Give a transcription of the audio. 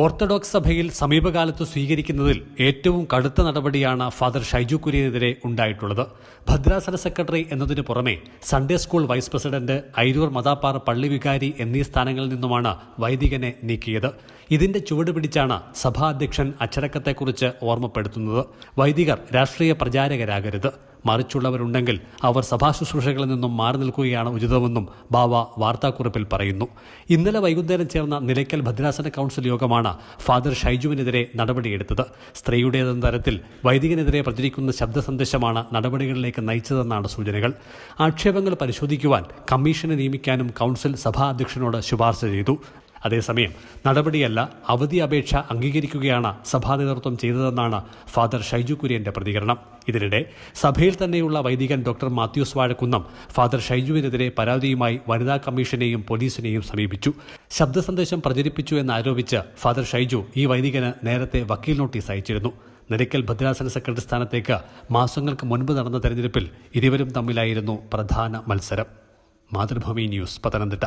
Orthodox സഭയിൽ സമീപകാലത്ത് സ്വീകരിക്കുന്നതിൽ ഏറ്റവും കടുത്ത നടപടിയാണ് ഫാദർ ഷൈജു കുര്യനെതിരെ ഉണ്ടായിട്ടുള്ളത്. ഭദ്രാസന സെക്രട്ടറി എന്നതിനു പുറമെ Sunday school vice president Ayroor Mathappara പള്ളി വികാരി എന്നീ സ്ഥാനങ്ങളിൽ നിന്നുമാണ് വൈദികനെ നീക്കിയത്. ഇതിന്റെ ചുവട് പിടിച്ചാണ് സഭാധ്യക്ഷൻ അച്ചടക്കത്തെക്കുറിച്ച് ഓർമ്മപ്പെടുത്തുന്നത്. വൈദികർ രാഷ്ട്രീയ പ്രചാരകരാകരുത്. മറിച്ചുള്ളവരുണ്ടെങ്കിൽ അവർ സഭാശുശ്രൂഷകളിൽ നിന്നും മാറി നിൽക്കുകയാണ് ഉചിതമെന്നും ബാവ വാർത്താക്കുറിപ്പിൽ പറയുന്നു. ഇന്നലെ വൈകുന്നേരം ചേർന്ന നിലയ്ക്കൽ ഭദ്രാസന കൗൺസിൽ യോഗമാണ് ഫാദർ ഷൈജുവിനെതിരെ നടപടിയെടുത്തത്. സ്ത്രീയുടേതെന്ന തരത്തിൽ വൈദികനെതിരെ പ്രചരിക്കുന്ന ശബ്ദ സന്ദേശമാണ് നടപടികളിലേക്ക് നയിച്ചതെന്നാണ് സൂചനകൾ. ആക്ഷേപങ്ങൾ പരിശോധിക്കുവാൻ കമ്മീഷനെ നിയമിക്കാനും കൗൺസിൽ സഭാ അധ്യക്ഷനോട് ശുപാർശ ചെയ്തു. അതേസമയം നടപടിയല്ല അവധി അപേക്ഷ അംഗീകരിക്കുകയാണ് സഭാ നേതൃത്വം ചെയ്തതെന്നാണ് ഫാദർ ഷൈജു കുര്യന്റെ പ്രതികരണം. ഇതിനിടെ സഭയിൽ തന്നെയുള്ള വൈദികൻ ഡോക്ടർ മാത്യൂസ് വാഴക്കുന്നം ഫാദർ ഷൈജുവിനെതിരെ പരാതിയുമായി വനിതാ കമ്മീഷനെയും പോലീസിനെയും സമീപിച്ചു. ശബ്ദ സന്ദേശം പ്രചരിപ്പിച്ചു എന്നാരോപിച്ച് ഫാദർ ഷൈജു ഈ വൈദികന് നേരത്തെ വക്കീൽ നോട്ടീസ് അയച്ചിരുന്നു. നിരക്കൽ ഭദ്രാസന സെക്രട്ടറി സ്ഥാനത്തേക്ക് മാസങ്ങൾക്ക് മുൻപ് നടന്ന തെരഞ്ഞെടുപ്പിൽ ഇരുവരും തമ്മിലായിരുന്നു പ്രധാന മത്സരം. മാതൃഭൂമി ന്യൂസ് പത്തനംതിട്ട.